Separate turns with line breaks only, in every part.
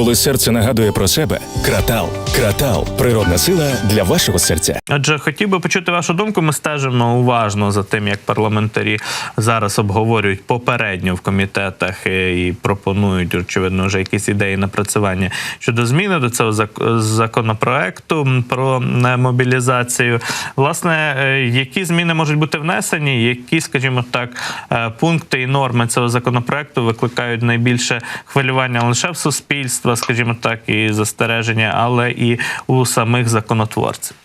Коли серце нагадує про себе, кратал. Кратал природна сила для вашого серця.
Отже, хотів би почути вашу думку. Ми стежимо уважно за тим, як парламентарі зараз обговорюють попередньо в комітетах е, і пропонують очевидно вже якісь ідеї напрацювання щодо зміни до цього зак- законопроекту про мобілізацію. Власне, е, які зміни можуть бути внесені, які, скажімо так, е, пункти і норми цього законопроекту викликають найбільше хвилювання лише в скажімо так, і застереження, але і у самих законотворців.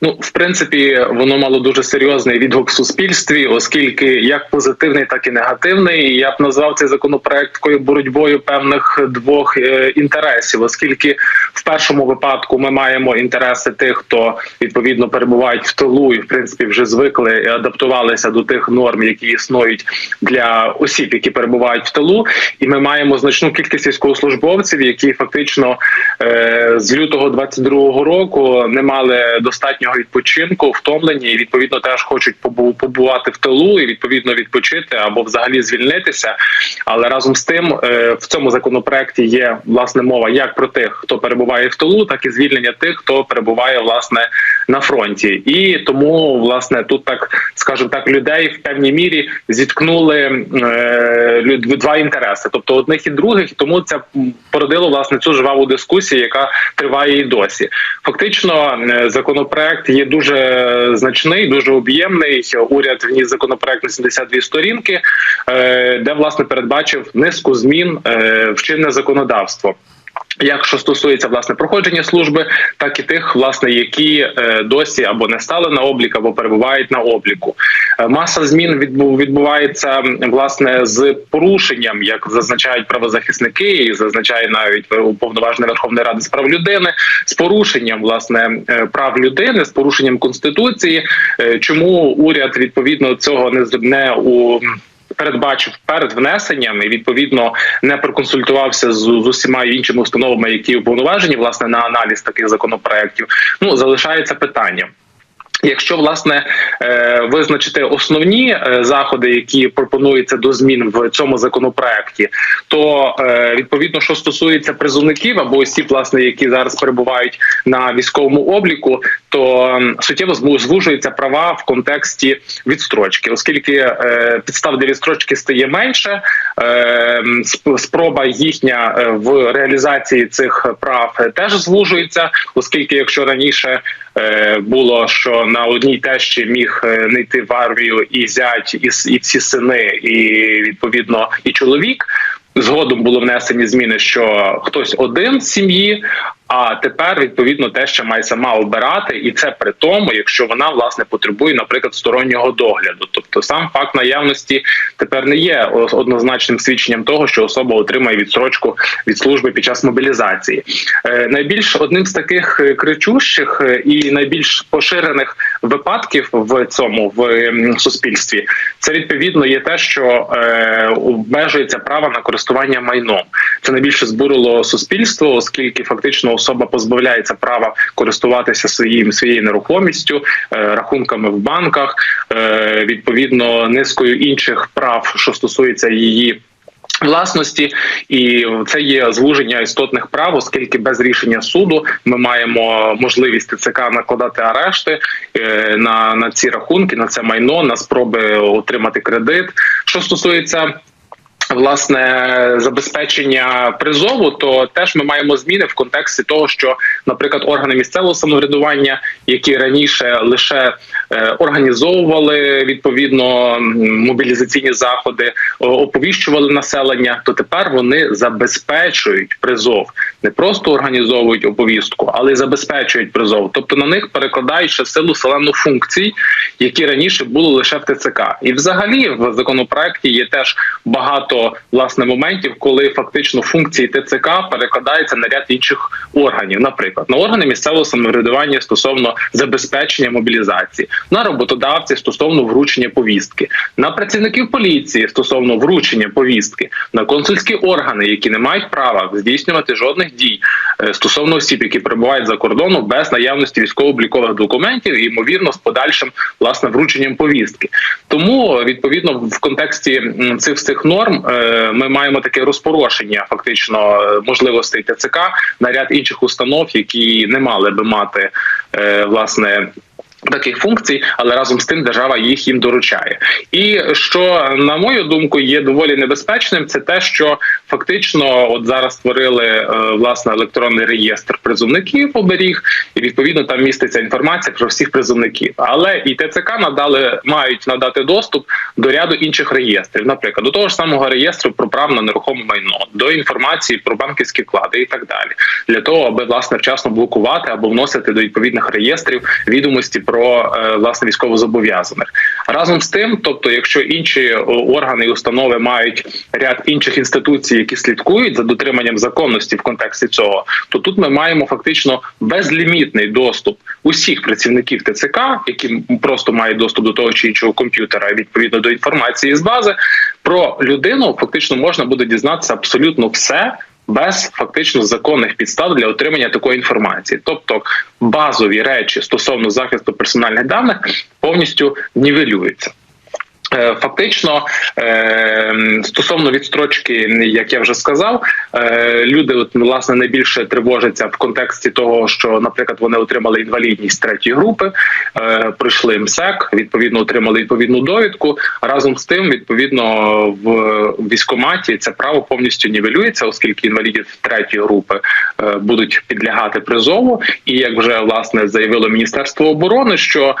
Ну, в принципі, воно мало дуже серйозний відгук в суспільстві, оскільки як позитивний, так і негативний. Я б назвав цей законопроект такою боротьбою певних двох е, інтересів, оскільки в першому випадку ми маємо інтереси тих, хто відповідно перебувають в тилу, і в принципі вже звикли і адаптувалися до тих норм, які існують для осіб, які перебувають в тилу. І ми маємо значну кількість військовослужбовців, які фактично е, з лютого 22-го року не мали достатнього відпочинку, втомлені, і відповідно теж хочуть побу- побувати в тилу і відповідно відпочити або взагалі звільнитися. Але разом з тим е, в цьому законопроекті є власне мова як про тих, хто перебуває в тилу, так і звільнення тих, хто перебуває власне на фронті. І тому власне тут так скажімо так, людей в певній мірі зіткнули е, два інтереси, тобто одних і других, тому це породило власне цю жваву дискусію, яка триває і досі. Фактично, е, законопроект є дуже значний, дуже об'ємний. Уряд вніс законопроект на 72 сторінки, е, де власне передбачив низку змін е, в чинне законодавство. Як що стосується власне проходження служби, так і тих, власне, які е, досі або не стали на облік, або перебувають на обліку. Е, Маса змін відбу- відбувається власне з порушенням, як зазначають правозахисники, і зазначає навіть уповноважена Верховної Ради з прав людини, з порушенням власне е, прав людини, з порушенням конституції. Чому уряд відповідно цього не не у передбачив перед внесенням і відповідно не проконсультувався з, з усіма іншими установами, які уповноважені власне на аналіз таких законопроектів. Ну залишається питання. Якщо власне е, визначити основні е, заходи, які пропонуються до змін в цьому законопроекті, то е, відповідно, що стосується призовників або осіб, власне, які зараз перебувають на військовому обліку, то суттєво зву- звужуються права в контексті відстрочки, оскільки підстав для відстрочки стає менше, спроба їхня в реалізації цих прав теж звужується, оскільки якщо раніше було, що на одній тещі міг е, не йти в армію і зять, і, і всі сини, і відповідно і чоловік. Згодом було внесені зміни, що хтось один з сім'ї, а тепер відповідно теща має сама обирати, і це при тому, якщо вона власне потребує, наприклад, стороннього догляду. Тобто, сам факт наявності тепер не є однозначним свідченням того, що особа отримає відстрочку від служби під час мобілізації. Е, найбільш одним з таких е, кричущих е, і найбільш поширених випадків в цьому в ем, суспільстві це відповідно є те, що обмежується право на користування майном. Це найбільше збурило суспільство, оскільки фактично особа позбавляється права користуватися своїм своєю нерухомістю, е, рахунками в банках, е, відповідно низкою інших прав, що стосується її. Власності, і це є звуження істотних прав, оскільки без рішення суду ми маємо можливість ТЦК накладати арешти е, на, на ці рахунки, на це майно, на спроби отримати кредит. Що стосується власне забезпечення призову, то теж ми маємо зміни в контексті того, що, наприклад, органи місцевого самоврядування, які раніше лише е, організовували відповідно мобілізаційні заходи, оповіщували населення, то тепер вони забезпечують призов, не просто організовують оповістку, але й забезпечують призов. Тобто на них перекладають ще силу селену функцій, які раніше були лише в ТЦК. І взагалі в законопроекті є теж багато власне моментів, коли фактично функції ТЦК перекладаються на ряд інших органів, наприклад, на органи місцевого самоврядування стосовно забезпечення мобілізації, на роботодавці стосовно вручення повістки, на працівників поліції стосовно вручення повістки, на консульські органи, які не мають права здійснювати жодних дій стосовно осіб, які перебувають за кордоном без наявності військово-облікових документів, і ймовірно з подальшим власне врученням повістки. Тому відповідно в контексті цих цих норм е, ми маємо таке розпорошення фактично е, можливостей ТЦК на ряд інших установ, які не мали би мати е, власне. Таких функцій, але разом з тим держава їх їм доручає. І що на мою думку є доволі небезпечним, це те, що фактично от зараз створили е, власне електронний реєстр призовників оберіг, і відповідно там міститься інформація про всіх призовників. Але і ТЦК надали мають надати доступ до ряду інших реєстрів, наприклад, до того ж самого реєстру про прав на нерухоме майно, до інформації про банківські вклади і так далі, для того, аби власне вчасно блокувати або вносити до відповідних реєстрів відомості про е, власне військовозобов'язаних. Разом з тим, тобто, якщо інші органи і установи мають ряд інших інституцій, які слідкують за дотриманням законності в контексті цього, то тут ми маємо фактично безлімітний доступ усіх працівників ТЦК, які просто мають доступ до того чи іншого комп'ютера, відповідно до інформації з бази. Про людину фактично можна буде дізнатися абсолютно все. Без фактично законних підстав для отримання такої інформації, тобто базові речі стосовно захисту персональних даних повністю нівелюються. Е, Фактично, е, стосовно відстрочки, як я вже сказав, е, люди власне найбільше тривожаться в контексті того, що, наприклад, вони отримали інвалідність третьої групи, пройшли МСЕК, відповідно отримали відповідну довідку. Разом з тим, відповідно, в військкоматі це право повністю нівелюється, оскільки інвалідів третьої групи будуть підлягати призову. І як вже власне заявило Міністерство оборони, що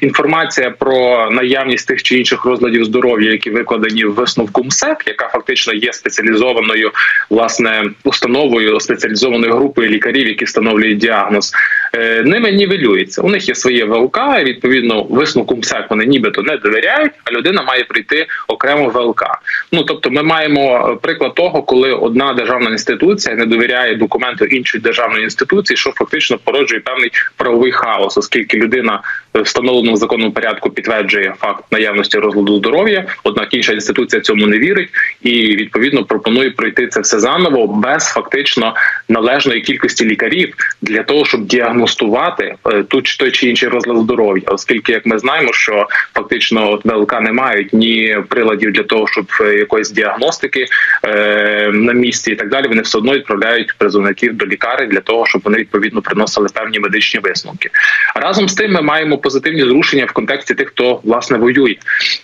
інформація про наявність тих чи інших розладів здоров'я, які викладені в висновку МСЕК, яка фактично є спеціалізованою власне установою, спеціалізованою групою лікарів, які встановлюють діагноз, е, ними нівелюється. У них є своє ВЛК, і відповідно висновку МСЕК вони нібито не довіряють, а людина має прийти окремо в ВЛК. Ну тобто, ми маємо е, приклад того, коли одна державна інституція не довіряє документу іншої державної інституції, що фактично породжує певний правовий хаос, оскільки людина в встановленому законному порядку підтверджує факт наявності розладу здоров'я, однак інша інституція цьому не вірить і відповідно пропонує пройти це все заново без фактично належної кількості лікарів для того, щоб діагностувати е, ту чи той чи інший розлад здоров'я, оскільки, як ми знаємо, що фактично ВЛК не мають ні приладів для того, щоб е, якоїсь діагностики е, на місці, і так далі, вони все одно відправляють призовників до лікарень для того, щоб вони відповідно приносили певні медичні висновки. Разом з тим, ми маємо позитивні зрушення в контексті тих, хто власне воює,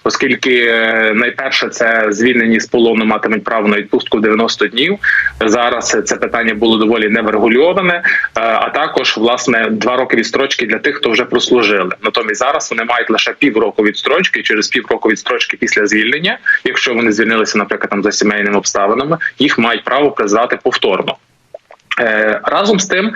оскільки е, найперше це звільнені з полону матимуть право на відпустку в 90 днів. Зараз це питання було доволі неврегульоване, е, а також власне два роки відстрочки для тих, хто вже прослужили. Натомість зараз вони мають лише півроку відстрочки, через півроку відстрочки після звільнення, якщо вони звільнилися, наприклад, там за сімейними обставинами, їх мають право призвати повторно. Е, Разом з тим,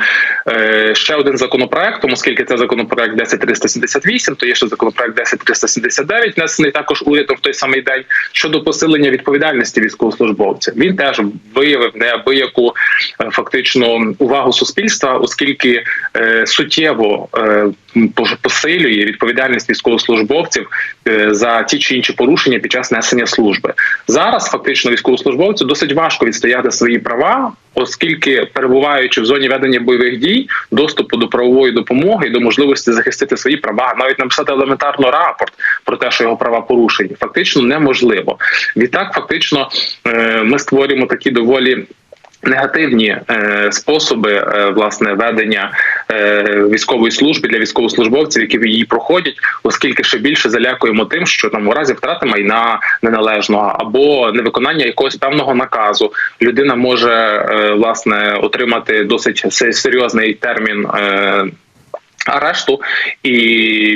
е, ще один законопроект, тому оскільки це законопроект 10378, то є ще законопроект 10379, внесений також урядом в той самий день щодо посилення відповідальності військовослужбовця. Він теж виявив неабияку е, фактично увагу суспільства, оскільки суттєво посилює відповідальність військовослужбовців е, за ті чи інші порушення під час несення служби. Зараз фактично військовослужбовцю досить важко відстояти свої права, оскільки перебуваючи в зоні ведення бойових дій, доступу до правової допомоги і до можливості захистити свої права, навіть написати елементарно рапорт про те, що його права порушені, фактично неможливо. Відтак, фактично, е, ми створюємо такі доволі. Негативні е, способи власне ведення військової служби для військовослужбовців, які її проходять, оскільки ще більше залякуємо тим, що там у разі втрати майна неналежного або невиконання якогось певного наказу людина може е, власне отримати досить серйозний термін. Е, Арешту і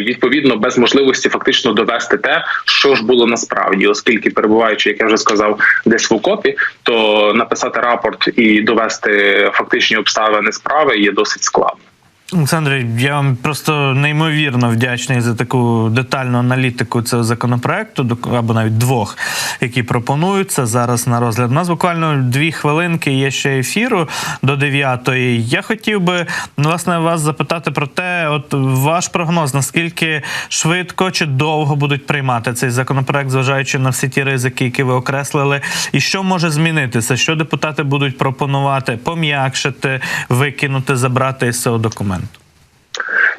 відповідно без можливості фактично довести те, що ж було насправді, оскільки перебуваючи, як я вже сказав, десь в окопі, то написати рапорт і довести фактичні обставини справи є досить складно.
Олександре, я вам просто неймовірно вдячний за таку детальну аналітику цього законопроекту, або навіть двох, які пропонуються зараз на розгляд. У нас буквально дві хвилинки є ще ефіру до дев'ятої. Я хотів би власне вас запитати про те, от ваш прогноз, наскільки швидко чи довго будуть приймати цей законопроект, зважаючи на всі ті ризики, які ви окреслили, і що може змінитися? Що депутати будуть пропонувати пом'якшити, викинути, забрати із цього документу?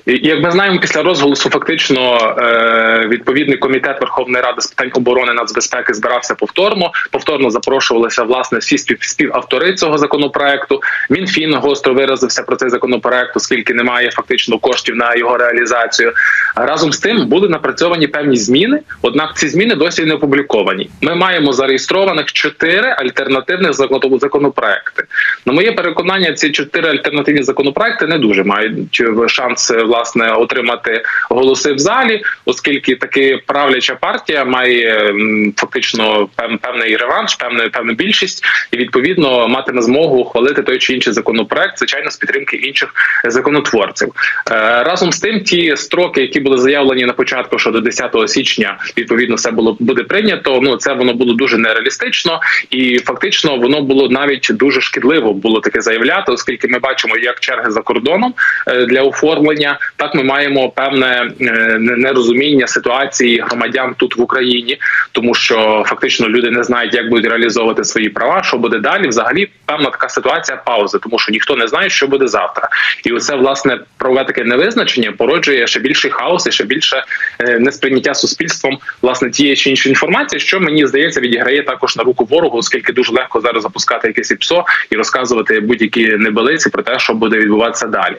Як ми знаємо, після розголосу фактично е, відповідний комітет Верховної Ради з питань оборони нацбезпеки збирався повторно. Повторно запрошувалися власне всі спів, співавтори цього законопроекту. Мінфін гостро виразився про цей законопроект, оскільки немає фактично коштів на його реалізацію. Разом з тим були напрацьовані певні зміни. Однак ці зміни досі не опубліковані. Ми маємо зареєстрованих чотири альтернативних законопроекти. На моє переконання, ці чотири альтернативні законопроекти не дуже мають е, шанс е, власне отримати голоси в залі, оскільки таки правляча партія має фактично певний реванш, певну певну більшість, і відповідно матиме змогу ухвалити той чи інший законопроект, звичайно, з підтримки інших законотворців. Е, Разом з тим, ті строки, які були заявлені на початку, що до 10 січня відповідно все було буде прийнято. Ну це воно було дуже нереалістично, і фактично воно було навіть дуже шкідливо було таке заявляти, оскільки ми бачимо, як черги за кордоном е, для оформлення, так ми маємо певне е, не- нерозуміння ситуації громадян тут в Україні, тому що фактично люди не знають, як будуть реалізовувати свої права, що буде далі. Взагалі певна така ситуація паузи, тому що ніхто не знає, що буде завтра, і оце власне правове таке невизначення породжує ще більший хаос і ще більше е, несприйняття суспільством власне тієї чи іншої інформації, що мені здається відіграє також на руку ворогу, оскільки дуже легко зараз запускати якесь ІПСО і розказувати будь-які небелиці про те, що буде відбуватися далі.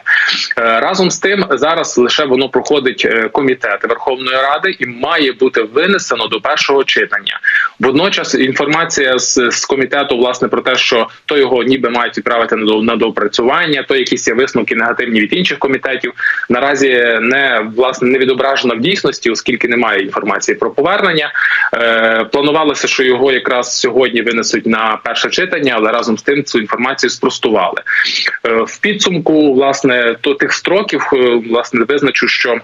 Е, Разом з тим, зараз лише воно проходить е, комітети Верховної Ради і має бути винесено до першого читання. Водночас інформація з, з комітету, власне, про те, що то його ніби мають відправити на до- на доопрацювання, то якісь є висновки негативні від інших комітетів. Наразі не власне не відображено в дійсності, оскільки немає інформації про повернення. Е, планувалося, що його якраз сьогодні винесуть на перше читання, але разом з тим цю інформацію спростували. Е, в підсумку, власне, то тих строків е, власне визначу, що.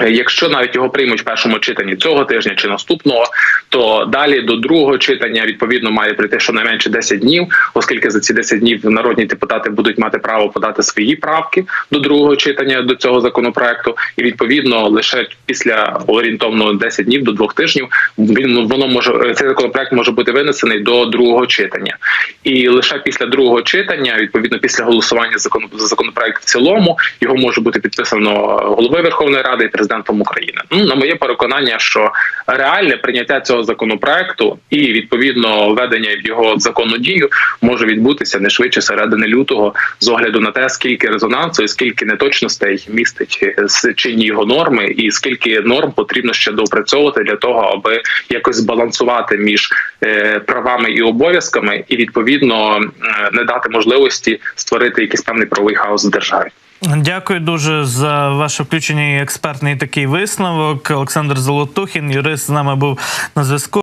Е, Якщо навіть його приймуть в першому читанні цього тижня чи наступного, то далі до другого читання відповідно має прийти щонайменше 10 днів, оскільки за ці 10 днів народні депутати будуть мати право подати свої правки до другого читання до цього законопроекту, і відповідно лише після орієнтовно 10 днів до двох тижнів він воно може е, цей законопроект може бути винесений до другого читання, і лише після другого читання, відповідно після голосування за законопроект в цілому, його може бути підписано головою Верховної Ради президентом України. Ну на моє переконання, що реальне прийняття цього законопроекту і відповідно введення його в законну дію може відбутися не швидше середини лютого, з огляду на те, скільки резонансу і скільки неточностей містить е, чинні його норми, і скільки норм потрібно ще доопрацьовувати для того, аби якось збалансувати між е, правами і обов'язками, і відповідно е, не дати можливості створити якийсь певний правовий хаос в державі.
Дякую дуже за ваше включення і експертний такий висновок. Олександр Золотухін, юрист з нами був на зв'язку.